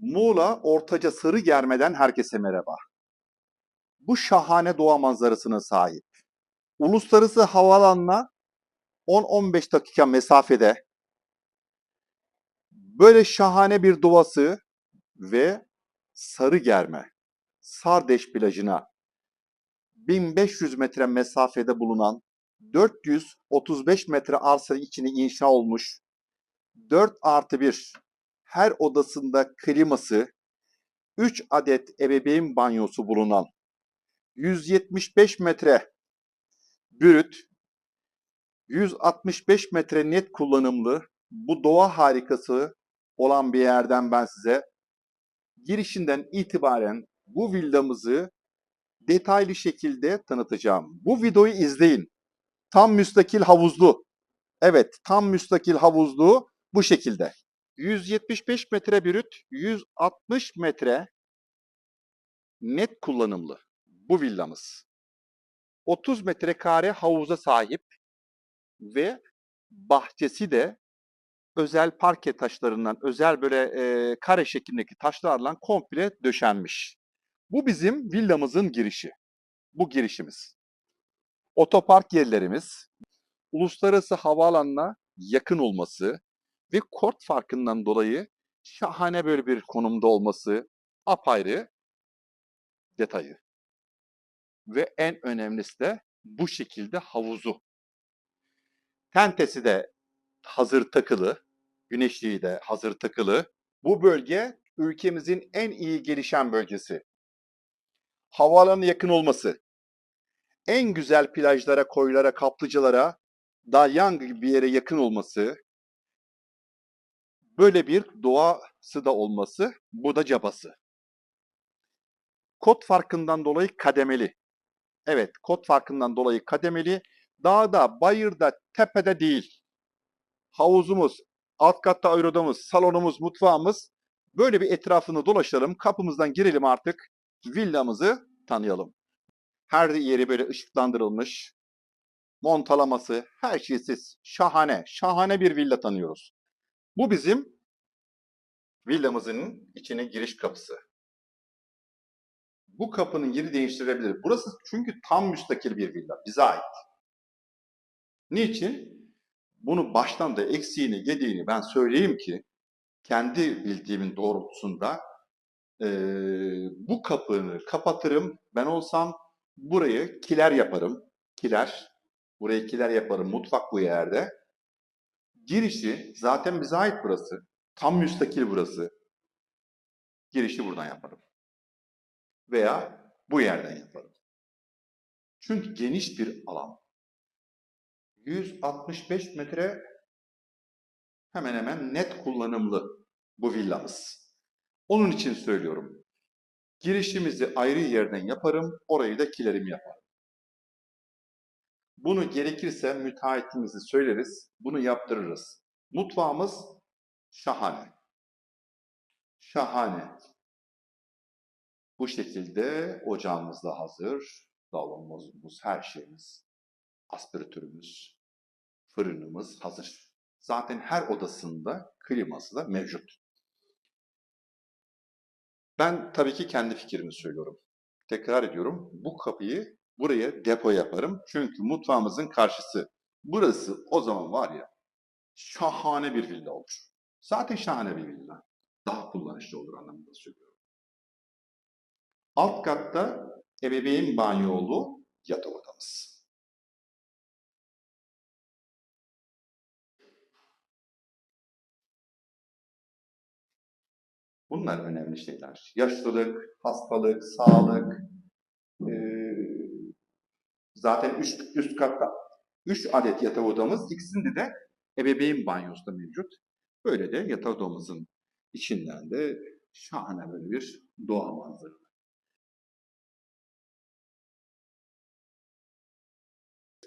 Muğla Ortaca Sarıgerme'den herkese merhaba. Bu şahane doğa manzarasına sahip. Uluslararası havaalanına 10-15 dakika mesafede böyle şahane bir doğası ve Sarıgerme, Sardeş plajına 1500 metre mesafede bulunan 435 metre arsa içine inşa olmuş 4 artı 1 her odasında kliması, 3 adet ebeveyn banyosu bulunan 175 metre bürüt, 165 metre net kullanımlı bu doğa harikası olan bir yerden ben size girişinden itibaren bu villamızı detaylı şekilde tanıtacağım. Bu videoyu izleyin. Tam müstakil havuzlu. Evet, tam müstakil havuzlu bu şekilde. 175 metre brüt, 160 metre net kullanımlı bu villamız. 30 metrekare havuza sahip ve bahçesi de özel parke taşlarından, özel böyle e, kare şeklindeki taşlarla komple döşenmiş. Bu bizim villamızın girişi. Bu girişimiz. Otopark yerlerimiz, uluslararası havaalanına yakın olması, ve kort farkından dolayı şahane böyle bir konumda olması apayrı detayı. Ve en önemlisi de bu şekilde havuzu. Tentesi de hazır takılı, güneşliği de hazır takılı. Bu bölge ülkemizin en iyi gelişen bölgesi. Havaalanı yakın olması, en güzel plajlara, koylara, kaplıcalara, Dalyang gibi bir yere yakın olması, Böyle bir doğası da olması, bu da cabası. Kod farkından dolayı kademeli. Evet, kod farkından dolayı kademeli. Dağda, bayırda, tepede değil. Havuzumuz, alt katta aerodamız, salonumuz, mutfağımız. Böyle bir etrafını dolaşalım, kapımızdan girelim artık. Villamızı tanıyalım. Her yeri böyle ışıklandırılmış. Montalaması, her şeysiz. Şahane, şahane bir villa tanıyoruz. Bu bizim villamızın içine giriş kapısı. Bu kapının yeri değiştirebilir. Burası çünkü tam müstakil bir villa. Bize ait. Niçin? Bunu baştan da eksiğini, gediğini ben söyleyeyim ki kendi bildiğimin doğrultusunda e, bu kapını kapatırım. Ben olsam burayı kiler yaparım. Kiler. Burayı kiler yaparım. Mutfak bu yerde. Girişi zaten bize ait burası. Tam müstakil burası. Girişi buradan yaparım. Veya bu yerden yaparım. Çünkü geniş bir alan. 165 metre hemen hemen net kullanımlı bu villamız. Onun için söylüyorum. Girişimizi ayrı yerden yaparım, orayı da kilerim yaparım. Bunu gerekirse müteahhitimizi söyleriz, bunu yaptırırız. Mutfağımız şahane. Şahane. Bu şekilde ocağımız da hazır. Davulumuz, her şeyimiz, aspiratörümüz, fırınımız hazır. Zaten her odasında kliması da mevcut. Ben tabii ki kendi fikrimi söylüyorum. Tekrar ediyorum. Bu kapıyı buraya depo yaparım. Çünkü mutfağımızın karşısı. Burası o zaman var ya şahane bir villa olur. Zaten şahane bir villa. Daha kullanışlı olur anlamında söylüyorum. Alt katta ebeveyn banyolu yatak odamız. Bunlar önemli şeyler. Yaşlılık, hastalık, sağlık. Ee, zaten üst, üst katta 3 adet yatak odamız. İkisinde de ebeveyn banyosu da mevcut. Böyle de yatak odamızın içinden de şahane böyle bir doğa manzarası.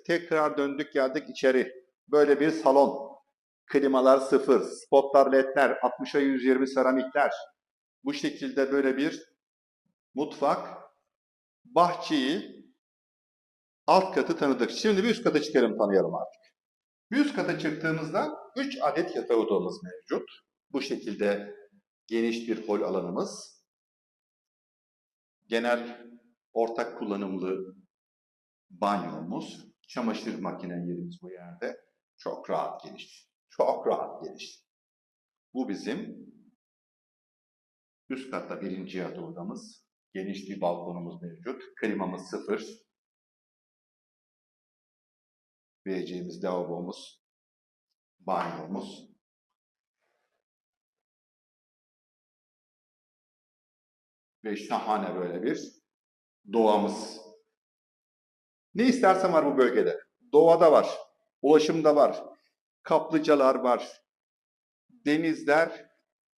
Tekrar döndük geldik içeri. Böyle bir salon. Klimalar sıfır, spotlar ledler, 60'a 120 seramikler. Bu şekilde böyle bir mutfak. Bahçeyi alt katı tanıdık. Şimdi bir üst kata çıkarım tanıyalım artık. Bir üst kata çıktığımızda 3 adet yatak odamız mevcut. Bu şekilde geniş bir hol alanımız. Genel ortak kullanımlı banyomuz, çamaşır makine yerimiz bu yerde. Çok rahat geniş. Çok rahat geniş. Bu bizim üst katta birinci yatak odamız. Geniş bir balkonumuz mevcut. Klimamız sıfır. Vereceğimiz lavabomuz, banyomuz. Ve şahane böyle bir doğamız. Ne istersen var bu bölgede. Doğada var, ulaşımda var, kaplıcalar var, denizler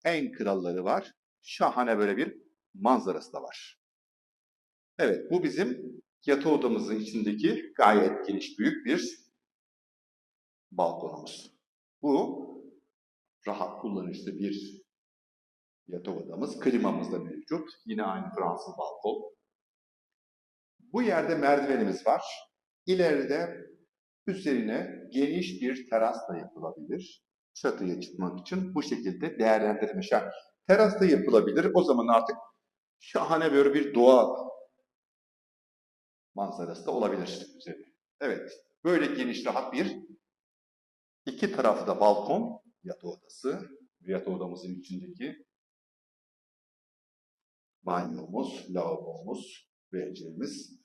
en kralları var. Şahane böyle bir manzarası da var. Evet, bu bizim yatı odamızın içindeki gayet geniş, büyük bir balkonumuz. Bu rahat kullanışlı bir yatak odamız. Klimamız da mevcut. Yine aynı Fransız balkon. Bu yerde merdivenimiz var. İleride üzerine geniş bir teras da yapılabilir. Çatıya çıkmak için bu şekilde değerlendirilmiş. Yani teras da yapılabilir. O zaman artık şahane böyle bir doğa manzarası da olabilir. Evet, böyle geniş rahat bir iki tarafı da balkon, yatı odası. Yatı odamızın içindeki banyomuz, lavabomuz, vereceğimiz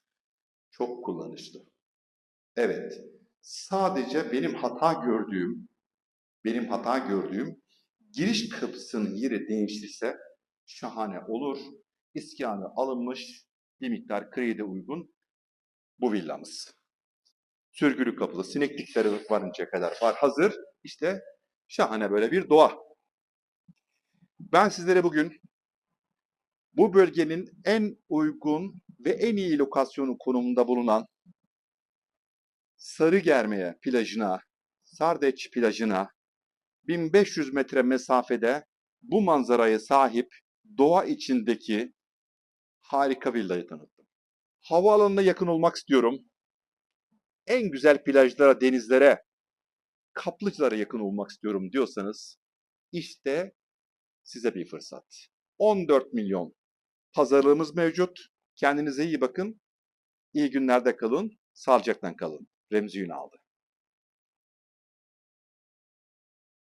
çok kullanışlı. Evet, sadece benim hata gördüğüm, benim hata gördüğüm giriş kapısının yeri değişirse şahane olur. İskanı alınmış, bir miktar kredi uygun bu villamız. Sürgülü kapılı, sineklikleri varıncaya kadar var hazır. İşte şahane böyle bir doğa. Ben sizlere bugün bu bölgenin en uygun ve en iyi lokasyonu konumunda bulunan Sarıgermeye plajına, Sardeç plajına 1500 metre mesafede bu manzaraya sahip doğa içindeki harika villayı tanıttım. Havaalanına yakın olmak istiyorum. En güzel plajlara, denizlere, kaplıcalara yakın olmak istiyorum diyorsanız işte size bir fırsat. 14 milyon pazarlığımız mevcut. Kendinize iyi bakın. İyi günlerde kalın. Sağlıcakla kalın. Remzi Ünal'dı.